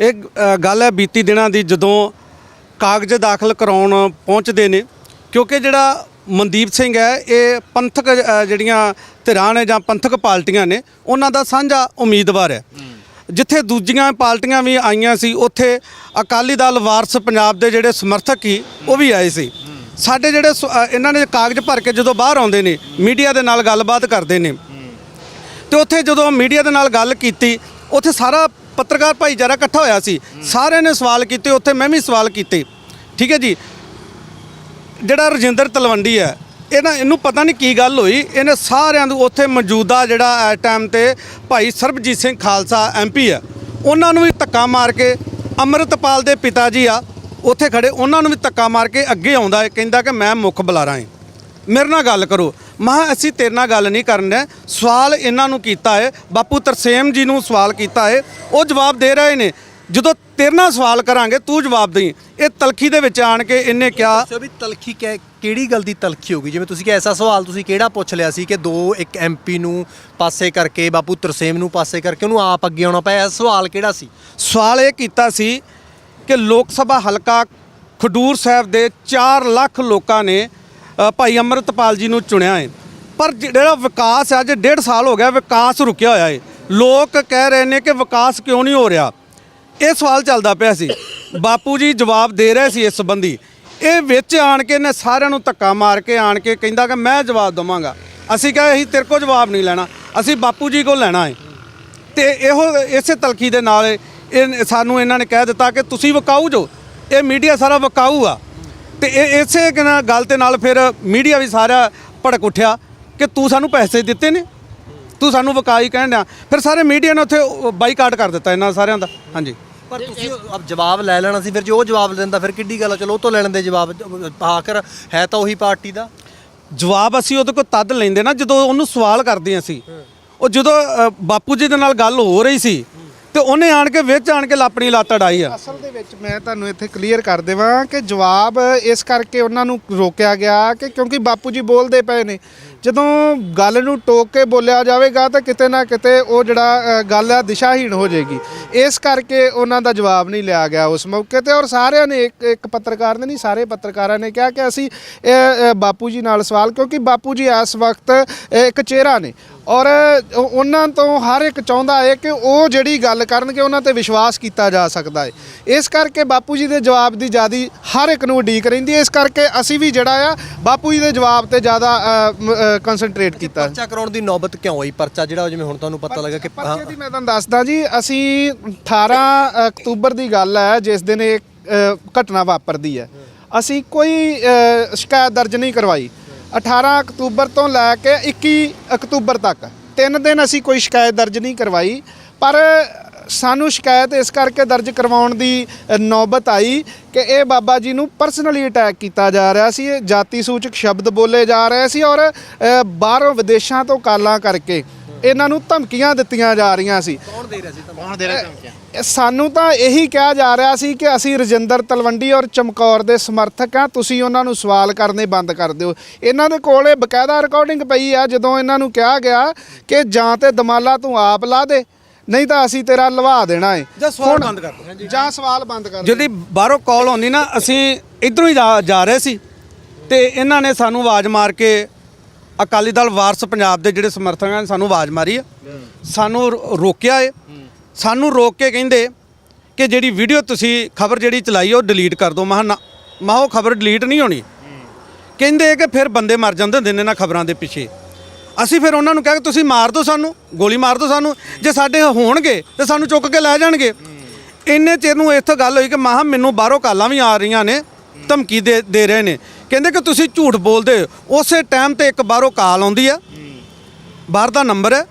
ਇਹ ਗੱਲ ਹੈ ਬੀਤੀ ਦਿਨਾਂ ਦੀ ਜਦੋਂ ਕਾਗਜ਼ ਦਾਖਲ ਕਰਾਉਣ ਪਹੁੰਚਦੇ ਨੇ, ਕਿਉਂਕਿ ਜਿਹੜਾ ਮਨਦੀਪ ਸਿੰਘ ਹੈ, ਇਹ ਪੰਥਕ ਜਿਹੜੀਆਂ ਧਿਰਾਂ ਨੇ ਜਾਂ ਪੰਥਕ ਪਾਰਟੀਆਂ ਨੇ, ਉਹਨਾਂ ਦਾ ਸਾਂਝਾ ਉਮੀਦਵਾਰ ਹੈ। ਜਿੱਥੇ ਦੂਜੀਆਂ ਪਾਰਟੀਆਂ ਵੀ ਆਈਆਂ ਸੀ, ਉੱਥੇ ਅਕਾਲੀ ਦਲ ਵਾਰਸ ਪੰਜਾਬ ਦੇ ਜਿਹੜੇ ਸਮਰਥਕ ਸੀ, ਉਹ ਵੀ ਆਏ ਸੀ। ਸਾਡੇ ਜਿਹੜੇ ਸ- ਇਹਨਾਂ ਨੇ ਕਾਗਜ਼ ਭਰ ਕੇ ਜਦੋਂ ਬਾਹਰ ਆਉਂਦੇ ਨੇ, ਮੀਡੀਆ ਦੇ ਨਾਲ ਗੱਲਬਾਤ ਕਰਦੇ ਨੇ। ਤੇ ਉੱਥੇ ਜਦੋਂ ਮੀਡੀਆ ਦੇ ਨਾਲ ਗੱਲ ਕੀਤੀ, ਉੱਥੇ ਸਾਰਾ ਪੱਤਰਕਾਰ ਭਾਈਚਾਰਾ ਇਕੱਠਾ ਹੋਇਆ ਸੀ। ਸਾਰਿਆਂ ਨੇ ਸਵਾਲ ਕੀਤੇ, ਉੱਥੇ ਮੈਂ ਵੀ ਸਵਾਲ ਕੀਤੇ। ਠੀਕ ਹੈ ਜੀ? ਜਿਹੜਾ ਰਜਿੰਦਰ ਤਲਵੰਡੀ ਹੈ ਇਹਨਾਂ ਇਹਨੂੰ ਪਤਾ ਨਹੀਂ ਕੀ ਗੱਲ ਹੋਈ। ਇਹਨੇ ਸਾਰਿਆਂ ਨੂੰ ਉੱਥੇ ਮੌਜੂਦਾ ਜਿਹੜਾ ਇਸ ਟਾਈਮ ਤੇ ਭਾਈ ਸਰਬਜੀਤ ਸਿੰਘ ਖਾਲਸਾ ਐਮਪੀ ਆ ਉਹਨਾਂ ਨੂੰ ਵੀ ਧੱਕਾ ਮਾਰ ਕੇ ਅੰਮ੍ਰਿਤਪਾਲ ਦੇ ਪਿਤਾ ਜੀ ਆ, ਉੱਥੇ ਖੜੇ ਉਹਨਾਂ ਨੂੰ ਵੀ ਧੱਕਾ ਮਾਰ ਕੇ ਅੱਗੇ ਆਉਂਦਾ ਹੈ, ਕਹਿੰਦਾ ਕਿ ਮੈਂ ਮੁੱਖ ਬੁਲਾਰਾ ਹਾਂ। ਮੇਰੇ ਨਾਲ ਗੱਲ ਕਰੋ। ਮਹਾ ਅਸੀਂ ਤੇਰੇ ਨਾਲ ਗੱਲ ਨਹੀਂ ਕਰਨਾ ਸਵਾਲ ਇਹਨਾਂ ਨੂੰ ਕੀਤਾ ਹੈ ਬਾਪੂ ਤਰਸੇਮ ਜੀ ਨੂੰ ਸਵਾਲ ਕੀਤਾ ਹੈ ਉਹ ਜਵਾਬ ਦੇ ਰਹੇ ਨੇ। ਜਦੋਂ ਤੇਰੇ ਨਾਲ ਸਵਾਲ ਕਰਾਂਗੇ ਤੂੰ ਜਵਾਬ ਦੇਈਂ। ਇਹ ਤਲਖੀ ਦੇ ਵਿੱਚ ਆਣ ਕੇ ਇਹਨੇ ਕਿਹਾ ਦੱਸੋ ਵੀ ਤਲਖੀ ਕਿ- ਕਿਹੜੀ ਗੱਲ ਦੀ ਤਲਖੀ ਹੋਗੀ ਜਿਵੇਂ ਤੁਸੀਂ ਕਿ ਐਸਾ ਸਵਾਲ ਤੁਸੀਂ ਕਿਹੜਾ ਪੁੱਛ ਲਿਆ ਸੀ ਕਿ ਦੋ ਇੱਕ ਐਮਪੀ ਨੂੰ ਪਾਸੇ ਕਰਕੇ ਬਾਪੂ ਤਰਸੇਮ ਨੂੰ ਪਾਸੇ ਕਰਕੇ ਉਹਨੂੰ ਆਪ ਅੱਗੇ ਆਉਣਾ ਪਿਆ? ਸਵਾਲ ਕਿਹੜਾ ਸੀ? ਸਵਾਲ ਇਹ ਕੀਤਾ ਸੀ ਕਿ ਲੋਕ ਸਭਾ ਹਲਕਾ ਖਡੂਰ ਸਾਹਿਬ ਦੇ 4 ਲੱਖ ਲੋਕਾਂ ਨੇ ਭਾਈ ਅੰਮ੍ਰਿਤਪਾਲ ਜੀ ਨੂੰ ਚੁਣਿਆ ਹੈ ਪਰ ਜਿਹੜਾ ਵਿਕਾਸ ਹੈ ਅੱਜ ਡੇਢ ਸਾਲ ਹੋ ਗਿਆ ਵਿਕਾਸ ਰੁਕਿਆ ਹੋਇਆ ਹੈ ਲੋਕ ਕਹਿ ਰਹੇ ਨੇ ਕਿ ਵਿਕਾਸ ਕਿਉਂ ਨਹੀਂ ਹੋ ਰਿਹਾ? ਇਹ ਸਵਾਲ ਚੱਲਦਾ ਪਿਆ ਸੀ। ਬਾਪੂ ਜੀ ਜਵਾਬ ਦੇ ਰਹੇ ਸੀ ਇਸ ਸੰਬੰਧੀ। ਇਹ ਵਿੱਚ ਆਣ ਕੇ ਨੇ ਸਾਰਿਆਂ ਨੂੰ ਧੱਕਾ ਮਾਰ ਕੇ ਆਣ ਕੇ ਕਹਿੰਦਾ ਕਿ ਮੈਂ ਜਵਾਬ ਦਵਾਂਗਾ। ਅਸੀਂ ਕਹੇ, ਅਸੀਂ ਤੇਰੇ ਕੋਲ ਜਵਾਬ ਨਹੀਂ ਲੈਣਾ। ਅਸੀਂ ਬਾਪੂ ਜੀ ਕੋਲ ਲੈਣਾ ਹੈ ਤੇ ਇਹੋ ਇਸੇ ਤਲਖੀ ਦੇ ਨਾਲ ਇਹ ਸਾਨੂੰ ਇਹਨਾਂ ਨੇ ਕਹਿ ਦਿੱਤਾ ਕਿ ਤੁਸੀਂ ਵਕਾਊ ਜੋ। ਇਹ ਮੀਡੀਆ ਸਾਰਾ ਵਕਾਊ ਆ। ਤੇ ਇਹ ਇਸੇ ਕ- ਨਾਲ ਗੱਲ ਤੇ ਨਾਲ ਫਿਰ ਮੀਡੀਆ ਵੀ ਸਾਰਾ ਭੜਕ ਉੱਠਿਆ ਕਿ ਤੂੰ ਸਾਨੂੰ ਪੈਸੇ ਦਿੱਤੇ ਨੇ। ਤੂੰ ਸਾਨੂੰ ਵਕਾਈ ਕਹਿਣ ਡਿਆ। ਫਿਰ ਸਾਰੇ ਮੀਡੀਆ ਨੇ ਉੱਥੇ ਬਾਈਕਾਟ ਕਰ ਦਿੱਤਾ ਇਹਨਾਂ ਸਾਰਿਆਂ ਦਾ। ਹਾਂਜੀ। ਪਰ ਤੁਸੀਂ ਅਬ ਜਵਾਬ ਲੈ ਲੈਣਾ ਸੀ ਫਿਰ ਜੇ ਉਹ ਜਵਾਬ ਦਿੰਦਾ ਫਿਰ ਕਿੱਡੀ ਗੱਲ ਆ? ਚਲੋ ਉਹ ਤੋਂ ਲੈ ਲੈਂਦੇ ਜਵਾਬ ਆਖਰ ਹੈ ਤਾਂ ਉਹੀ ਪਾਰਟੀ ਦਾ? ਜਵਾਬ ਅਸੀਂ ਉਹਦੇ ਕੋਲ ਤਦ ਲੈਂਦੇ ਨਾ ਜਦੋਂ ਉਹਨੂੰ ਸਵਾਲ ਕਰਦੇ ਸੀ ਉਹ ਜਦੋਂ ਅ, ਬਾਪੂ ਜੀ ਦੇ ਨਾਲ ਗੱਲ ਹੋ ਰਹੀ ਸੀ ਤੇ ਉਹਨੇ ਆਣ ਕੇ ਵਿੱਚ ਆਣ ਕੇ ਲਾਪਣੀ ਲੱਤ ਅੜਾਈ ਆ। ਅਸਲ ਦੇ ਵਿੱਚ ਮੈਂ ਤੁਹਾਨੂੰ ਇੱਥੇ ਕਲੀਅਰ ਕਰ ਦੇਵਾਂ ਕਿ ਜਵਾਬ ਇਸ ਕਰਕੇ ਉਹਨਾਂ ਨੂੰ ਰੋਕਿਆ ਗਿਆ ਕਿ ਕਿਉਂਕਿ ਬਾਪੂ ਜੀ ਬੋਲਦੇ ਪਏ ਨੇ। ਜਦੋਂ ਗੱਲ ਨੂੰ ਟੋਕ ਕੇ ਬੋਲਿਆ ਜਾਵੇਗਾ ਤਾਂ ਕਿਤੇ ਨਾ ਕਿਤੇ ਉਹ ਜਿਹੜਾ ਗੱਲ ਆ ਦਿਸ਼ਾਹੀਣ ਹੋ ਜਾਏਗੀ। ਇਸ ਕਰਕੇ ਉਹਨਾਂ ਦਾ ਜਵਾਬ ਨਹੀਂ ਲਿਆ ਗਿਆ ਉਸ ਮੌਕੇ ਤੇ ਔਰ ਸਾਰਿਆਂ ਨੇ ਇੱਕ ਇੱਕ ਪੱਤਰਕਾਰ ਨੇ ਨਹੀਂ, ਸਾਰੇ ਪੱਤਰਕਾਰਾਂ ਨੇ ਕਿਹਾ ਕਿ ਅਸੀਂ ਬਾਪੂ ਜੀ ਨਾਲ ਸਵਾਲ ਕਿਉਂਕਿ ਬਾਪੂ ਜੀ ਇਸ ਵਕਤ ਇੱਕ ਚਿਹਰਾ ਨੇ ਔਰ ਉਹਨਾਂ ਤੋਂ ਹਰ ਇੱਕ ਚਾਹੁੰਦਾ ਹੈ ਕਿ ਉਹ ਜਿਹੜੀ ਗੱਲ ਕਰਨਗੇ ਉਹਨਾਂ ਤੇ ਵਿਸ਼ਵਾਸ ਕੀਤਾ ਜਾ ਸਕਦਾ ਹੈ। ਇਸ ਕਰਕੇ ਬਾਪੂ ਜੀ ਦੇ ਜਵਾਬ ਦੀ ਜਿਆਦੀ ਹਰ ਇੱਕ ਨੂੰ ਉਡੀਕ ਰਹਿੰਦੀ ਹੈ। ਇਸ ਕਰਕੇ ਅਸੀਂ ਵੀ ਜਿਹੜਾ ਆ, ਬਾਪੂ ਜੀ ਦੇ ਜਵਾਬ ਤੇ ਜ਼ਿਆਦਾ ਕਨਸੈਂਟਰੇਟ ਕੀਤਾ। ਪਰਚਾ ਕਰਾਉਣ ਦੀ ਨੌਬਤ ਕਿਉਂ ਹੋਈ ਪਰਚਾ ਜਿਹੜਾ ਜਿਵੇਂ ਹੁਣ ਤੁਹਾਨੂੰ ਪਤਾ ਲੱਗਾ ਕਿ ਪਰਚੇ ਦੀ ਮੈਂ ਤੁਹਾਨੂੰ ਦੱਸਦਾ ਜੀ ਅਸੀਂ 18 ਅਕਤੂਬਰ ਦੀ ਗੱਲ ਹੈ ਜਿਸ ਦਿਨ ਇਹ ਘਟਨਾ ਵਾਪਰਦੀ ਹੈ। ਅਸੀਂ ਕੋਈ ਸ਼ਿਕਾਇਤ ਦਰਜ ਨਹੀਂ ਕਰਵਾਈ। 18 ਅਕਤੂਬਰ ਤੋਂ ਲੈ ਕੇ 21 ਅਕਤੂਬਰ ਤੱਕ ਤਿੰਨ ਦਿਨ ਅਸੀਂ ਕੋਈ ਸ਼ਿਕਾਇਤ ਦਰਜ ਨਹੀਂ ਕਰਵਾਈ। ਪਰ ਸਾਨੂੰ ਸ਼ਿਕਾਇਤ ਇਸ ਕਰਕੇ ਦਰਜ ਕਰਵਾਉਣ ਦੀ ਨੌਬਤ ਆਈ ਕਿ ਇਹ ਬਾਬਾ ਜੀ ਨੂੰ ਪਰਸਨਲੀ ਅਟੈਕ ਕੀਤਾ ਜਾ ਰਿਹਾ ਸੀ ਇਹ ਜਾਤੀ ਸੂਚਕ ਸ਼ਬਦ ਬੋਲੇ ਜਾ ਰਹੇ ਸੀ ਔਰ ਬਾਹਰੋਂ ਵਿਦੇਸ਼ਾਂ ਤੋਂ ਕਾਲਾਂ ਕਰਕੇ ਇਹਨਾਂ ਨੂੰ ਧਮਕੀਆਂ ਦਿੱਤੀਆਂ ਜਾ ਰਹੀਆਂ ਸੀ। ਕੌਣ ਦੇ ਰਿਹਾ ਸੀ ਕੌਣ ਦੇ ਰਿਹਾ ਧਮਕੀਆਂ? ਇਹ ਸਾਨੂੰ ਤਾਂ ਇਹੀ ਕਿਹਾ ਜਾ ਰਿਹਾ ਸੀ ਕਿ ਅਸੀਂ ਰਜਿੰਦਰ ਤਲਵੰਡੀ ਔਰ ਚਮਕੌਰ ਦੇ ਸਮਰਥਕ ਆ ਤੁਸੀਂ ਉਹਨਾਂ ਨੂੰ ਸਵਾਲ ਕਰਨੇ ਬੰਦ ਕਰ ਦਿਓ। ਇਹਨਾਂ ਦੇ ਕੋਲੇ ਬਕਾਇਦਾ ਰਿਕਾਰਡਿੰਗ ਪਈ ਆ ਜਦੋਂ ਇਹਨਾਂ ਨੂੰ ਕਿਹਾ ਗਿਆ ਕਿ ਜਾਂ ਤੇ ਦਮਾਲਾ ਤੂੰ ਆਪ ਲਾ ਦੇ ਨਹੀਂ ਤਾਂ ਅਸੀਂ ਤੇਰਾ ਲਵਾ ਦੇਣਾ ਹੈ ਜਾਂ ਸਵਾਲ ਬੰਦ ਕਰ ਦਿਓ। ਜਾਂ ਸਵਾਲ ਬੰਦ ਕਰ ਦਿਓ। ਜਦੋਂ ਬਾਹਰੋਂ ਕਾਲ ਆਉਂਦੀ ਨਾ ਅਸੀਂ ਇਧਰੋਂ ਹੀ ਜਾ- ਜਾ ਰਹੇ ਸੀ। ਤੇ ਇਹਨਾਂ ਨੇ ਸਾਨੂੰ ਆਵਾਜ਼ ਮਾਰ ਕੇ ਅਕਾਲੀ ਦਲ ਵਾਰਸ ਪੰਜਾਬ ਦੇ ਜਿਹੜੇ ਸਮਰਥਕਾਂ ਨੇ ਸਾਨੂੰ ਆਵਾਜ਼ ਮਾਰੀ ਆ। ਸਾਨੂੰ ਰੋ- ਰੋਕਿਆ ਏ। ਸਾਨੂੰ ਰੋਕ ਕੇ ਕਹਿੰਦੇ ਕਿ ਜਿਹੜੀ ਵੀਡੀਓ ਤੁਸੀਂ ਖਬਰ ਜਿਹੜੀ ਚਲਾਈ ਆ ਉਹ ਡਿਲੀਟ ਕਰ ਦਿਓ ਮਹਾ ਮਾ ਉਹ ਖਬਰ ਡਿਲੀਟ ਨਹੀਂ ਹੋਣੀ। ਕਹਿੰਦੇ ਕਿ ਫਿਰ ਬੰਦੇ ਮਰ ਜਾਂਦੇ ਹੁੰਦੇ ਨੇ ਇਹਨਾਂ ਖਬਰਾਂ ਦੇ ਪਿੱਛੇ। ਅਸੀਂ ਫਿਰ ਉਹਨਾਂ ਨੂੰ ਕਿਹਾ ਕਿ ਤੁਸੀਂ ਮਾਰ ਦਿਓ ਸਾਨੂੰ, ਗੋਲੀ ਮਾਰ ਦਿਓ ਸਾਨੂੰ, ਜੇ ਸਾਡੇ ਹੋਣਗੇ ਤੇ ਸਾਨੂੰ ਚੁੱਕ ਕੇ ਲੈ ਜਾਣਗੇ। ਇੰਨੇ ਚਿਰ ਨੂੰ ਇੱਥੇ ਗੱਲ ਹੋਈ ਕਿ ਮਾਹ ਮੈਨੂੰ ਬਾਹਰੋਂ ਕਾਲਾਂ ਵੀ ਆ ਰਹੀਆਂ ਨੇ, ਧਮਕੀ ਦੇ ਦੇ ਰਹੇ ਨੇ। ਕਹਿੰਦੇ ਕਿ ਤੁਸੀਂ ਝੂਠ ਬੋਲਦੇ ਹੋ। ਉਸੇ ਟਾਈਮ ਤੇ ਇੱਕ ਬਾਹਰੋਂ ਕਾਲ ਆਉਂਦੀ ਆ। ਬਾਹਰ ਦਾ ਨੰਬਰ ਹੈ।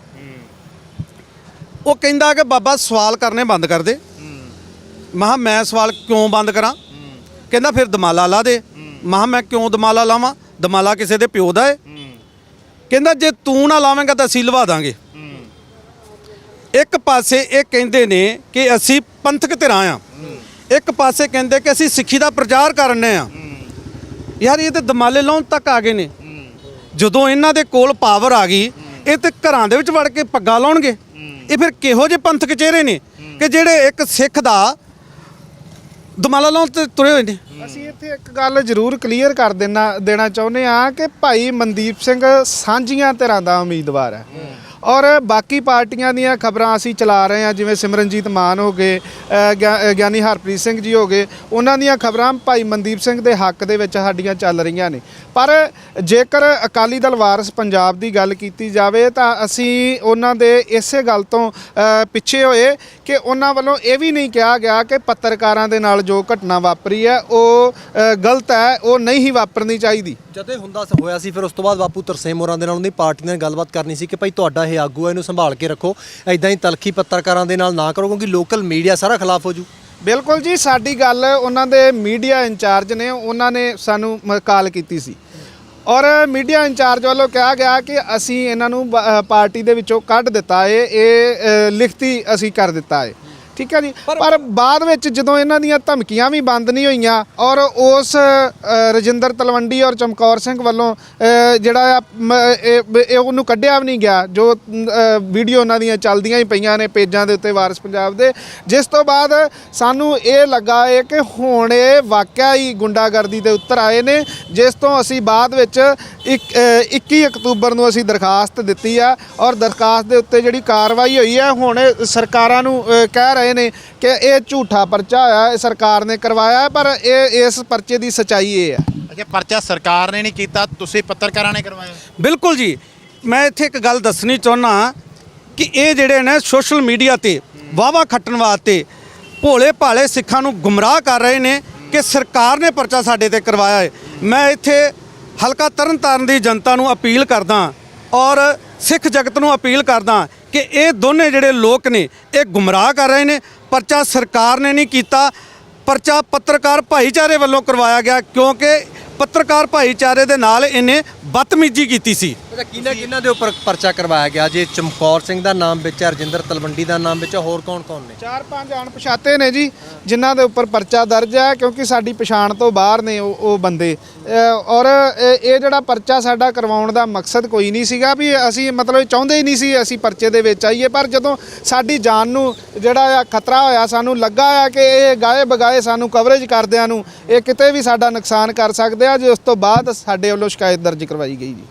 ਉਹ ਕਹਿੰਦਾ ਕਿ ਬਾਬਾ ਸਵਾਲ ਕਰਨੇ ਬੰਦ ਕਰ ਦੇ। ਮਹਾ ਮੈਂ ਸਵਾਲ ਕਿਉਂ ਬੰਦ ਕਰਾਂ? ਕਹਿੰਦਾ ਫਿਰ ਦਮਾਲਾ ਲਾ ਦੇ। ਮਹਾ ਮੈਂ ਕਿਉਂ ਦਮਾਲਾ ਲਾਵਾਂ? ਦਮਾਲਾ ਕਿਸੇ ਦੇ ਪਿਓ ਦਾ ਹੈ। ਕਹਿੰਦਾ ਜੇ ਤੂੰ ਨਾ ਲਾਵੇਂਗਾ ਤਾਂ ਅਸੀਂ ਲਵਾ ਦਾਂਗੇ। ਇੱਕ ਪਾਸੇ ਇਹ ਕਹਿੰਦੇ ਨੇ ਕਿ ਅਸੀਂ ਪੰਥਕ ਧਿਰਾਂ ਆ ਇੱਕ ਪਾਸੇ ਕਹਿੰਦੇ ਕਿ ਅਸੀਂ ਸਿੱਖੀ ਦਾ ਪ੍ਰਚਾਰ ਕਰਨੇ ਆ ਯਾਰ ਇਹ ਤੇ ਦਮਾਲੇ ਲਾਉਣ ਤੱਕ ਆ ਗਏ ਨੇ। ਜਦੋਂ ਇਹਨਾਂ ਦੇ ਕੋਲ ਪਾਵਰ ਆ ਗਈ, ਇਹ ਤੇ ਘਰਾਂ ਦੇ ਵਿੱਚ ਵੜ ਕੇ ਪੱਗਾਂ ਲਾਉਣਗੇ। ਇਹ ਫਿਰ ਕਿਹੋ ਜਿਹੇ ਪੰਥਕ ਚਿਹਰੇ ਨੇ ਕਿ ਜਿਹੜੇ ਇੱਕ ਸਿੱਖ ਦਾ ਦਮਾਲਾ ਲਾਉਣ ਤੇ ਤੁਰੇ ਹੋਏ ਨੇ। ਅਸੀਂ ਇੱਥੇ ਇੱਕ ਗੱਲ ਜ਼ਰੂਰ ਕਲੀਅਰ ਕਰ ਦੇਣਾ ਦੇਣਾ ਚਾਹੁੰਦੇ ਆ ਕਿ ਭਾਈ ਮਨਦੀਪ ਸਿੰਘ ਸਾਂਝੀਆਂ ਧਿਰਾਂ ਦਾ ਉਮੀਦਵਾਰ ਹੈ। ਔਰ ਬਾਕੀ ਪਾਰਟੀਆਂ ਦੀਆਂ ਖਬਰਾਂ ਅਸੀਂ ਚਲਾ ਰਹੇ ਹਾਂ, ਜਿਵੇਂ ਸਿਮਰਨਜੀਤ ਮਾਨ ਹੋ ਗਏ ਗਿਆ- ਗਿਆਨੀ ਹਰਪ੍ਰੀਤ ਸਿੰਘ ਜੀ ਹੋ ਗਏ, ਉਹਨਾਂ ਦੀਆਂ ਖਬਰਾਂ ਭਾਈ ਮਨਦੀਪ ਸਿੰਘ ਦੇ ਹੱਕ ਦੇ ਵਿੱਚ ਸਾਡੀਆਂ ਚੱਲ ਰਹੀਆਂ ਨੇ। ਪਰ ਜੇਕਰ ਅਕਾਲੀ ਦਲ ਵਾਰਸ ਪੰਜਾਬ ਦੀ ਗੱਲ ਕੀਤੀ ਜਾਵੇ, ਤਾਂ ਅਸੀਂ ਉਹਨਾਂ ਦੇ ਇਸੇ ਗੱਲ ਤੋਂ ਪਿੱਛੇ ਹੋਏ ਕਿ ਉਹਨਾਂ ਵੱਲੋਂ ਇਹ ਵੀ ਨਹੀਂ ਕਿਹਾ ਗਿਆ ਕਿ ਪੱਤਰਕਾਰਾਂ ਦੇ ਨਾਲ ਜੋ ਘਟਨਾ ਵਾਪਰੀ ਹੈ, ਉਹ ਗਲਤ ਹੈ, ਉਹ ਨਹੀਂ ਹੀ ਵਾਪਰਨੀ ਚਾਹੀਦੀ। ਜਦੋਂ ਹੁੰਦਾ ਸ- ਹੋਇਆ ਸੀ ਫਿਰ ਉਸ ਤੋਂ ਬਾਅਦ ਬਾਪੂ ਤਰਸੇਮ ਹੋਰਾਂ ਦੇ ਨਾਲ ਉਹਦੀ ਪਾਰਟੀ ਨਾਲ ਗੱਲਬਾਤ ਕਰਨੀ ਸੀ ਕਿ ਭਾਈ ਤੁਹਾਡਾ ਇਹ ਆਗੂ ਹੈ ਇਹਨੂੰ ਸੰਭਾਲ ਕੇ ਰੱਖੋ। ਐਦਾਂ ਹੀ ਤਲਖੀ ਪੱਤਰਕਾਰਾਂ ਦੇ ਨਾਲ ਨਾ ਕਰੋ ਕਿਉਂਕਿ ਲੋਕਲ ਮੀਡੀਆ ਸਾਰਾ ਖਿਲਾਫ ਹੋ ਜੂ। ਬਿਲਕੁਲ ਜੀ ਸਾਡੀ ਗੱਲ ਉਹਨਾਂ ਦੇ ਮੀਡੀਆ ਇੰਚਾਰਜ ਨੇ ਉਹਨਾਂ ਨੇ ਸਾਨੂੰ ਮ- ਕਾਲ ਕੀਤੀ ਸੀ। ਔਰ ਮੀਡੀਆ ਇੰਚਾਰਜ ਵੱਲੋਂ ਕਿਹਾ ਗਿਆ ਕਿ ਅਸੀਂ ਇਹਨਾਂ ਨੂੰ ਬ- ਅ, ਪਾਰਟੀ ਦੇ ਵਿੱਚੋਂ ਕੱਢ ਦਿੱਤਾ ਏ ਇਹ ਅ, ਲਿਖਤੀ ਅਸੀਂ ਕਰ ਦਿੱਤਾ ਏ। ਠੀਕ ਹੈ ਜੀ? ਪਰ ਬਾਅਦ ਵਿੱਚ ਜਦੋਂ ਇਹਨਾਂ ਦੀਆਂ ਧਮਕੀਆਂ ਵੀ ਬੰਦ ਨਹੀਂ ਹੋਈਆਂ ਔਰ ਉਸ ਰਜਿੰਦਰ ਤਲਵੰਡੀ ਔਰ ਚਮਕੌਰ ਸਿੰਘ ਵੱਲੋਂ ਜਿਹੜਾ ਇਹ ਉਹਨੂੰ ਕੱਢਿਆ ਵੀ ਨਹੀਂ ਗਿਆ ਜੋ ਵੀਡੀਓ ਉਹਨਾਂ ਦੀਆਂ ਚੱਲਦੀਆਂ ਹੀ ਪਈਆਂ ਨੇ ਪੇਜਾਂ ਦੇ ਉੱਤੇ ਵਾਰਸ ਪੰਜਾਬ ਦੇ। ਜਿਸ ਤੋਂ ਬਾਅਦ ਸਾਨੂੰ ਇਹ ਲੱਗਾ ਏ ਕਿ ਹੁਣ ਇਹ ਵਾਕਿਆ ਹੀ ਗੁੰਡਾਗਰਦੀ ਦੇ ਉੱਤਰ ਆਏ ਨੇ ਜਿਸ ਤੋਂ ਅਸੀਂ ਬਾਅਦ ਵਿੱਚ ਇੱਕ- ਅ, 21 ਅਕਤੂਬਰ ਨੂੰ ਅਸੀਂ ਦਰਖਾਸਤ ਦਿੱਤੀ ਆ ਔਰ ਦਰਖਾਸਤ ਦੇ ਉੱਤੇ ਜਿਹੜੀ ਕਾਰਵਾਈ ਹੋਈ ਹੈ ਹੁਣ ਸਰਕਾਰਾਂ ਨੂੰ ਕਹਿ ਰਹੇ ਨੇ ਕਿ ਇਹ ਝੂਠਾ ਪਰਚਾ ਹੋਇਆ ਇਹ ਸਰਕਾਰ ਨੇ ਕਰਵਾਇਆ ਹੈ, ਪਰ ਇਹ ਇਸ ਪਰਚੇ ਦੀ ਸਚਾਈ ਇਹ ਹੈ ਅੱਛਾ ਪਰਚਾ ਸਰਕਾਰ ਨੇ ਨਹੀਂ ਕੀਤਾ ਤੁਸੀਂ ਪੱਤਰਕਾਰਾਂ ਨੇ ਕਰਵਾਇਆ? ਬਿਲਕੁਲ ਜੀ। ਮੈਂ ਇੱਥੇ ਇੱਕ ਗੱਲ ਦੱਸਣੀ ਚਾਹੁੰਦਾ ਕਿ ਇਹ ਜਿਹੜੇ ਨੇ ਸੋਸ਼ਲ ਮੀਡੀਆ ਤੇ ਵਾਵਾ ਖੱਟਣ ਵਾਸਤੇ ਭੋਲੇ ਭਾਲੇ ਸਿੱਖਾਂ ਨੂੰ ਗੁੰਮਰਾਹ ਕਰ ਰਹੇ ਨੇ ਕਿ ਸਰਕਾਰ ਨੇ ਪਰਚਾ ਸਾਡੇ ਤੇ ਕਰਵਾਇਆ ਹੈ। ਮੈਂ ਇੱਥੇ ਹਲਕਾ ਤਰਨਤਾਰਨ ਦੀ ਜਨਤਾ ਨੂੰ ਅਪੀਲ ਕਰਦਾ ਔਰ ਸਿੱਖ ਜਗਤ ਨੂੰ ਅਪੀਲ ਕਰਦਾ ਕਿ ਇਹ ਦੋਨੇ ਜਿਹੜੇ ਲੋਕ ਨੇ, ਇਹ ਗੁੰਮਰਾਹ ਕਰ ਰਹੇ ਨੇ। ਪਰਚਾ ਸਰਕਾਰ ਨੇ ਨਹੀਂ ਕੀਤਾ। ਪਰਚਾ ਪੱਤਰਕਾਰ ਭਾਈਚਾਰੇ ਵੱਲੋਂ ਕਰਵਾਇਆ ਗਿਆ ਕਿਉਂਕਿ ਪੱਤਰਕਾਰ ਭਾਈਚਾਰੇ ਦੇ ਨਾਲ ਇਹਨੇ ਬਦਤਮੀਜ਼ੀ ਕੀਤੀ ਸੀ। ਅੱਛਾ ਕਿਹਨਾਂ ਕਿਹਨਾਂ ਦੇ ਉੱਪਰ ਪਰਚਾ ਕਰਵਾਇਆ ਗਿਆ? ਜੇ ਚਮਕੌਰ ਸਿੰਘ ਦਾ ਨਾਮ ਵਿੱਚ ਹੈ ਰਜਿੰਦਰ ਤਲਵੰਡੀ ਦਾ ਨਾਮ ਵਿੱਚ ਹੈ ਹੋਰ ਕੌਣ ਕੌਣ ਨੇ? ਚਾਰ ਪੰਜ ਅਣਪਛਾਤੇ ਨੇ ਜੀ ਜਿਨ੍ਹਾਂ ਦੇ ਉੱਪਰ ਪਰਚਾ ਦਰਜ ਹੈ ਕਿਉਂਕਿ ਸਾਡੀ ਪਛਾਣ ਤੋਂ ਬਾਹਰ ਨੇ ਉਹ ਉਹ ਬੰਦੇ। ਅ, ਔਰ ਇਹ ਇਹ ਜਿਹੜਾ ਪਰਚਾ ਸਾਡਾ ਕਰਵਾਉਣ ਦਾ ਮਕਸਦ ਕੋਈ ਨਹੀਂ ਸੀਗਾ ਵੀ ਅਸੀਂ ਮਤਲਬ ਚਾਹੁੰਦੇ ਹੀ ਨਹੀਂ ਸੀ ਅਸੀਂ ਪਰਚੇ ਦੇ ਵਿੱਚ ਆਈਏ ਪਰ ਜਦੋਂ ਸਾਡੀ ਜਾਨ ਨੂੰ ਜਿਹੜਾ ਆ ਖਤਰਾ ਹੋਇਆ ਸਾਨੂੰ ਲੱਗਾ ਆ ਕਿ ਇਹ ਗਾਏ ਬਗਾਏ ਸਾਨੂੰ ਕਵਰੇਜ ਕਰਦਿਆਂ ਨੂੰ ਇਹ ਕਿਤੇ ਵੀ ਸਾਡਾ ਨੁਕਸਾਨ ਕਰ ਸਕਦੇ ਆ ਜੇ ਉਸ ਤੋਂ ਬਾਅਦ ਸਾਡੇ ਵੱਲੋਂ ਸ਼ਿਕਾਇਤ ਦਰਜ ਕਰਵਾਈ ਗਈ ਜੀ।